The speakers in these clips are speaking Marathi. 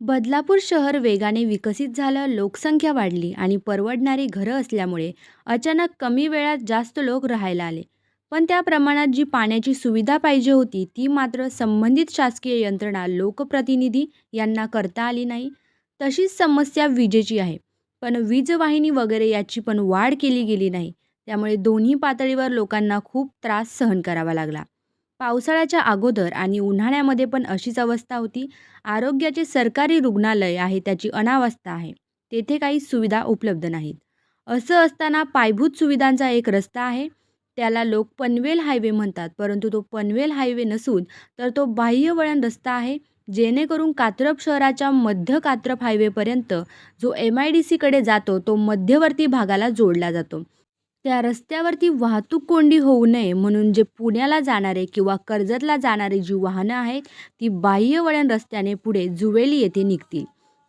बदलापूर शहर वेगाने विकसित झालं, लोकसंख्या वाढली आणि परवडणारी घरं असल्यामुळे अचानक कमी वेळात जास्त लोक राहायला आले. पण त्या प्रमाणात जी पाण्याची सुविधा पाहिजे होती ती मात्र संबंधित शासकीय यंत्रणा, लोकप्रतिनिधी यांना करता आली नाही. तशीच समस्या विजेची आहे. पण वीजवाहिनी वगैरे याची पण वाढ केली गेली नाही. त्यामुळे दोन्ही पातळीवर लोकांना खूप त्रास सहन करावा लागला. पावसाळ्याच्या अगोदर आणि उन्हाळ्यामध्ये पण अशीच अवस्था होती. आरोग्याचे सरकारी रुग्णालय आहे त्याची अनावस्था आहे. तेथे काही सुविधा उपलब्ध नाहीत. असं असताना पायभूत सुविधांचा एक रस्ता आहे. त्याला लोक पनवेल हायवे म्हणतात. परंतु तो पनवेल हायवे नसून तर तो बाह्यवळण रस्ता आहे. जेणेकरून कात्रप शहराच्या मध्य कात्रप हायवेपर्यंत जो एम आय डी सीकडे जातो तो मध्यवर्ती भागाला जोडला जातो. त्या रस्त्यावरती वाहतूक कोंडी होऊ नये म्हणून जे पुण्याला जाणारे किंवा कर्जतला जाणारी जी वाहनं आहेत ती बाह्य वळण रस्त्याने पुढे जुवेली येथे निघतील.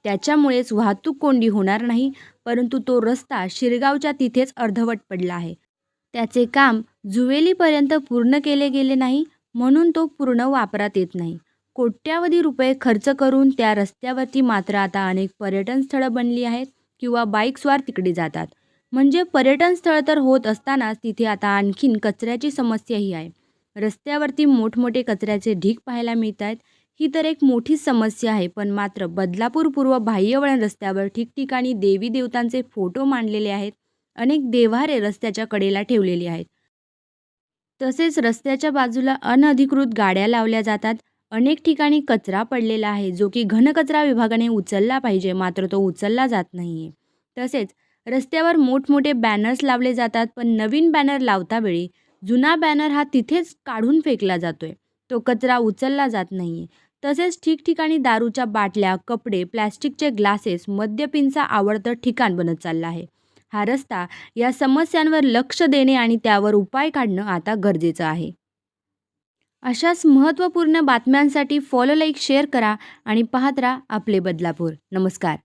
त्याच्यामुळेच वाहतूक कोंडी होणार नाही. परंतु तो रस्ता शिरगावच्या तिथेच अर्धवट पडला आहे. त्याचे काम जुवेलीपर्यंत पूर्ण केले गेले नाही म्हणून तो पूर्ण वापरात येत नाही. कोट्यावधी रुपये खर्च करून त्या रस्त्यावरती मात्र आता अनेक पर्यटन स्थळं बनली आहेत किंवा बाईकस्वार तिकडे जातात. म्हणजे पर्यटन स्थळ तर होत असतानाच तिथे आता आणखीन कचऱ्याची समस्याही आहे. रस्त्यावरती मोठमोठे कचऱ्याचे ढीग पाहायला मिळतायत. ही तर एक मोठीच समस्या आहे. पण मात्र बदलापूर पूर्व बाह्यवळण रस्त्यावर ठिकठिकाणी देवी-देवतांचे फोटो मांडलेले आहेत. अनेक देव्हारे रस्त्याच्या कडेला ठेवलेली आहेत. तसेच रस्त्याच्या बाजूला अनधिकृत गाड्या लावल्या जातात. अनेक ठिकाणी कचरा पडलेला आहे जो की घनकचरा विभागाने उचलला पाहिजे मात्र तो उचलला जात नाही आहे तसेच रस्त्यावर मोठमोठे बॅनर्स लावले जातात पण नवीन बॅनर लावतावेळी जुना बॅनर हा तिथेच काढून फेकला जातो आहे तो कचरा उचलला जात नाहीये. तसेच ठिकठिकाणी दारूच्या बाटल्या, कपडे, प्लॅस्टिकचे ग्लासेस मद्यपींचं आवडतं ठिकाण बनत चाललं आहे. हा रस्ता या समस्यांवर लक्ष देणे आणि त्यावर उपाय काढणं आता गरजेचं आहे. अशाच महत्त्वपूर्ण बातम्यांसाठी फॉलो, लाईक, शेअर करा आणि पाहत राहा आपले बदलापूर. नमस्कार.